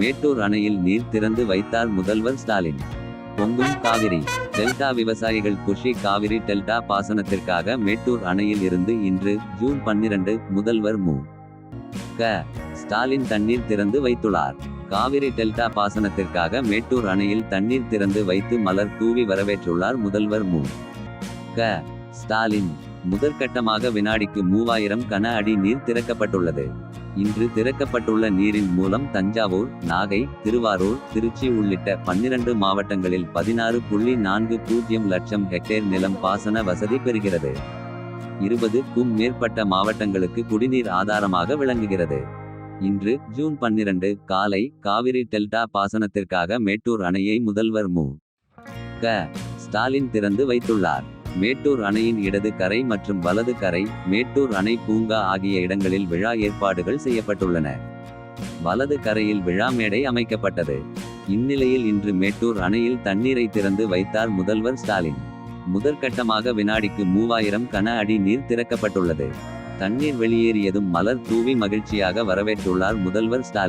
மேட்டூர் அணையில் நீர் திறந்து வைத்தார் முதல்வர் ஸ்டாலின். பொங்கும் காவிரி டெல்டா விவசாயிகள் குஷி காவிரி டெல்டா பாசனத்திற்காக மேட்டூர் அணையில் இருந்து இன்று ஜூன் பன்னிரண்டு முதல்வர் மு. க. ஸ்டாலின் தண்ணீர் திறந்து வைத்துள்ளார். காவிரி டெல்டா பாசனத்திற்காக மேட்டூர் அணையில் தண்ணீர் திறந்து வைத்து மலர் தூவி வரவேற்றுள்ளார் முதல்வர் மு. க. ஸ்டாலின். முதற்கட்டமாக வினாடிக்கு மூவாயிரம் கன அடி நீர் திறக்கப்பட்டுள்ளது. இன்று திறக்கப்பட்டுள்ள நீரின் மூலம் தஞ்சாவூர் நாகை திருவாரூர் திருச்சி உள்ளிட்ட பன்னிரண்டு மாவட்டங்களில் பதினாறு புள்ளி நான்கு பூஜ்ஜியம் லட்சம் ஹெக்டேர் நிலம் பாசன வசதி பெறுகிறது. இருபதுக்கும் மேற்பட்ட மாவட்டங்களுக்கு குடிநீர் ஆதாரமாக விளங்குகிறது. இன்று ஜூன் பன்னிரண்டு காலை காவிரி டெல்டா பாசனத்திற்காக மேட்டூர் அணையை முதல்வர் மு. க. ஸ்டாலின் திறந்து வைத்துள்ளார். மேட்டூர் அணையின் இடது கரை மற்றும் வலது கரை மேட்டூர் அணை பூங்கா ஆகிய இடங்களில் விழா ஏற்பாடுகள் செய்யப்பட்டுள்ளன. வலது கரையில் விழா மேடை அமைக்கப்பட்டது. இந்நிலையில் இன்று மேட்டூர் அணையில் தண்ணீரை திறந்து வைத்தார் முதல்வர் ஸ்டாலின். முதற்கட்டமாக வினாடிக்கு மூவாயிரம் கன அடி நீர் திறக்கப்பட்டுள்ளது. தண்ணீர் வெளியேறியதும் மலர் தூவி மகிழ்ச்சியாக வரவேற்றுள்ளார் முதல்வர் ஸ்டாலின்.